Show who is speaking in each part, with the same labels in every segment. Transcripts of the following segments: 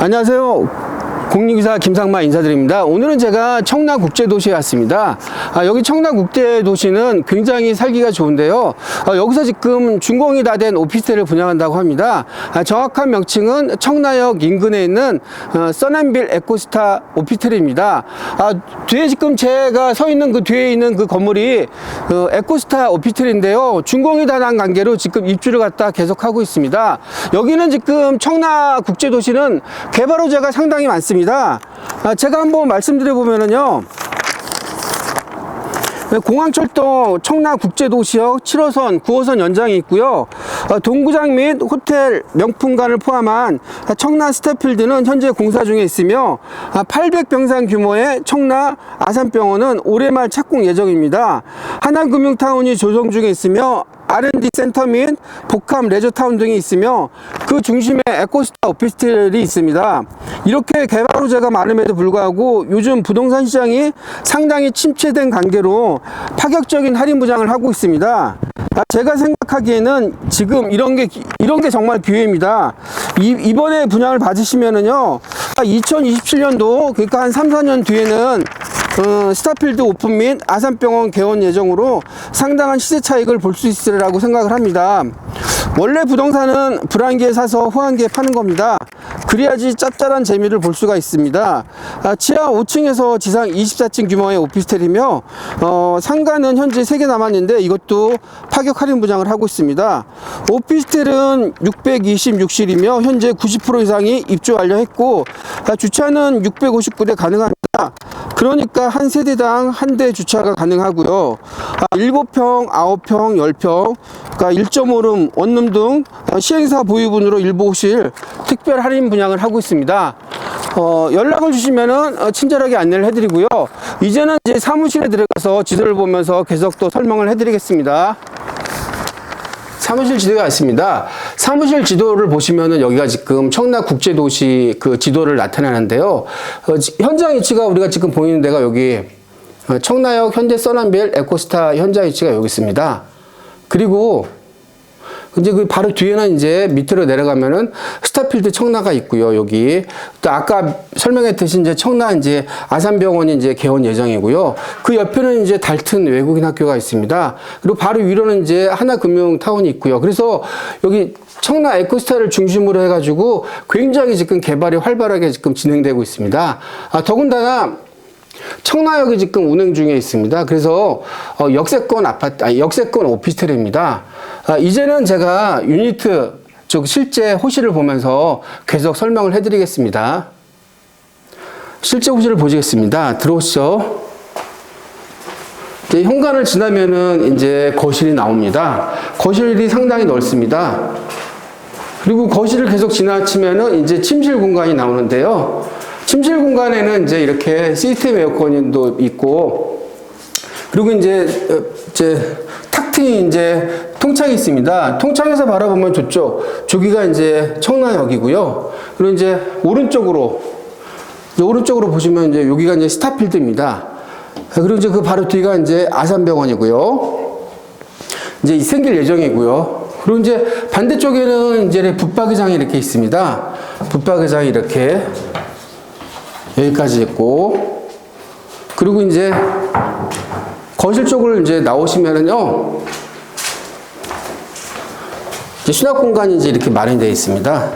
Speaker 1: 안녕하세요. 공익기사 김상마 인사드립니다. 오늘은 제가 청라 국제도시에 왔습니다. 아, 여기 청라국제도시는 굉장히 살기가 좋은데요. 아, 여기서 지금 준공이 다 된 오피스텔을 분양한다고 합니다. 아, 정확한 명칭은 청라역 인근에 있는 어, 써낸빌 에코스타 오피스텔입니다. 아, 뒤에 지금 제가 서 있는 그 뒤에 있는 그 건물이 그 에코스타 오피스텔인데요. 준공이 다 난 관계로 지금 입주를 갖다 계속하고 있습니다. 여기는 지금 청라국제도시는 개발 호재가 상당히 많습니다. 아, 제가 한번 말씀드려 보면은요. 네, 공항철도 청라국제도시역 7호선, 9호선 연장이 있고요. 어, 동구장 및 호텔 명품관을 포함한 청라 스태필드는 현재 공사 중에 있으며 800병상 규모의 청라 아산병원은 올해 말 착공 예정입니다. 하나금융타운이 조성 중에 있으며 R&D 센터 및 복합 레저타운 등이 있으며 그 중심에 에코스타 오피스텔이 있습니다. 이렇게 개발 호재가 많음에도 불구하고 요즘 부동산 시장이 상당히 침체된 관계로 파격적인 할인 부장을 하고 있습니다. 아, 제가 생각하기에는 지금 이런 게 기- 이런 게 정말 기회입니다. 이, 이번에 분양을 받으시면은요. 2027년도 그러니까 한 3, 4년 뒤에는 어, 스타필드 오픈 및 아산병원 개원 예정으로 상당한 시세 차익을 볼 수 있으리라고 생각을 합니다. 원래 부동산은 불안기에 사서 호황기에 파는 겁니다. 그래야지 짭짤한 재미를 볼 수가 있습니다. 아, 지하 5층에서 지상 24층 규모의 오피스텔이며 어, 상가는 현재 3개 남았는데 이것도 파격 할인 부장을 하고 있습니다. 오피스텔은 626실이며 현재 90% 이상이 입주 완료했고 아, 주차는 659대 가능합니다. 그러니까 한 세대당 한 대 주차가 가능하고요. 아, 7평, 9평, 10평, 그러니까 1.5룸, 원룸 등 어, 시행사 보유분으로 일부 호실 특별 할인 분양을 하고 있습니다. 어, 연락을 주시면은 어, 친절하게 안내를 해드리고요. 이제는 이제 사무실에 들어가서 지도를 보면서 계속 또 설명을 해드리겠습니다. 사무실 지도가 있습니다. 사무실 지도를 보시면은 여기가 지금 청라 국제도시 그 지도를 나타내는데요. 어, 지- 현장 위치가 우리가 지금 보이는 데가 여기 어, 청라역 현대 써남빌 에코스타 현장 위치가 여기 있습니다. 그리고 이제 그 바로 뒤에는 이제 밑으로 내려가면은 스타필드 청라가 있고요. 여기 또 아까 설명했듯이 이제 청라 이제 아산병원이 이제 개원 예정이고요. 그 옆에는 이제 달튼 외국인 학교가 있습니다. 그리고 바로 위로는 이제 하나금융타운이 있고요. 그래서 여기 청라 에코스타를 중심으로 해가지고 굉장히 지금 개발이 활발하게 지금 진행되고 있습니다. 아, 더군다나 청라역이 지금 운행 중에 있습니다. 그래서 어, 역세권 아파트, 아니, 역세권 오피스텔입니다. 아, 이제는 제가 유니트 즉 실제 호실을 보면서 계속 설명을 해드리겠습니다. 실제 호실을 보시겠습니다. 들어오시죠. 이제 현관을 지나면은 이제 거실이 나옵니다. 거실이 상당히 넓습니다. 그리고 거실을 계속 지나치면은 이제 침실 공간이 나오는데요. 침실 공간에는 이제 이렇게 시스템 에어컨도 있고, 그리고 이제, 어, 이제 탁 트인 이제 통창이 있습니다. 통창에서 바라보면 저쪽, 저기가 이제 청라역이고요. 그리고 이제 오른쪽으로, 이제 오른쪽으로 보시면 이제 여기가 이제 스타필드입니다. 그리고 이제 그 바로 뒤가 이제 아산병원이고요. 이제 생길 예정이고요. 그리고 이제 반대쪽에는 이제 붙박이장이 이렇게 있습니다. 붙박이장이 이렇게 여기까지 있고, 그리고 이제 거실 쪽을 이제 나오시면은요, 이제 수납 공간이 이제 이렇게 마련되어 있습니다.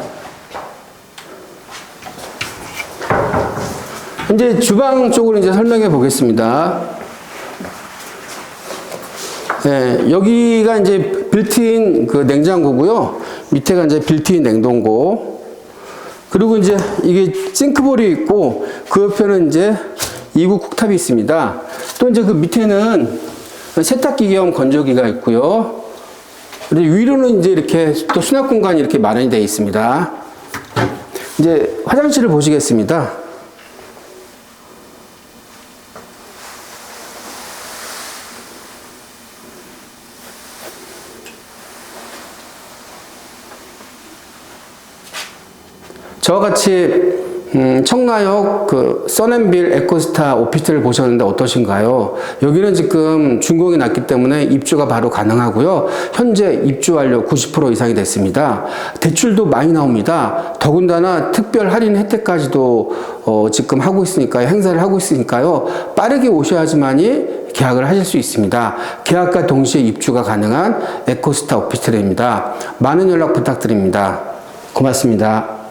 Speaker 1: 이제 주방 쪽으로 이제 설명해 보겠습니다. 예, 여기가 이제 빌트인 그 냉장고고요. 밑에가 이제 빌트인 냉동고. 그리고 이제 이게 싱크볼이 있고 그 옆에는 이제 이구 쿡탑이 있습니다. 또 이제 그 밑에는 세탁기 겸 건조기가 있고요. 그리고 위로는 이제 이렇게 또 수납 공간이 이렇게 마련이 되어 있습니다. 이제 화장실을 보시겠습니다. 저와 같이 음, 청라역 그 써낸빌 에코스타 오피스텔을 보셨는데 어떠신가요? 여기는 지금 준공이 났기 때문에 입주가 바로 가능하고요. 현재 입주 완료 90% 이상이 됐습니다. 대출도 많이 나옵니다. 더군다나 특별 할인 혜택까지도 어, 지금 하고 있으니까 행사를 하고 있으니까요. 빠르게 오셔야지만이 계약을 하실 수 있습니다. 계약과 동시에 입주가 가능한 에코스타 오피스텔입니다. 많은 연락 부탁드립니다. 고맙습니다.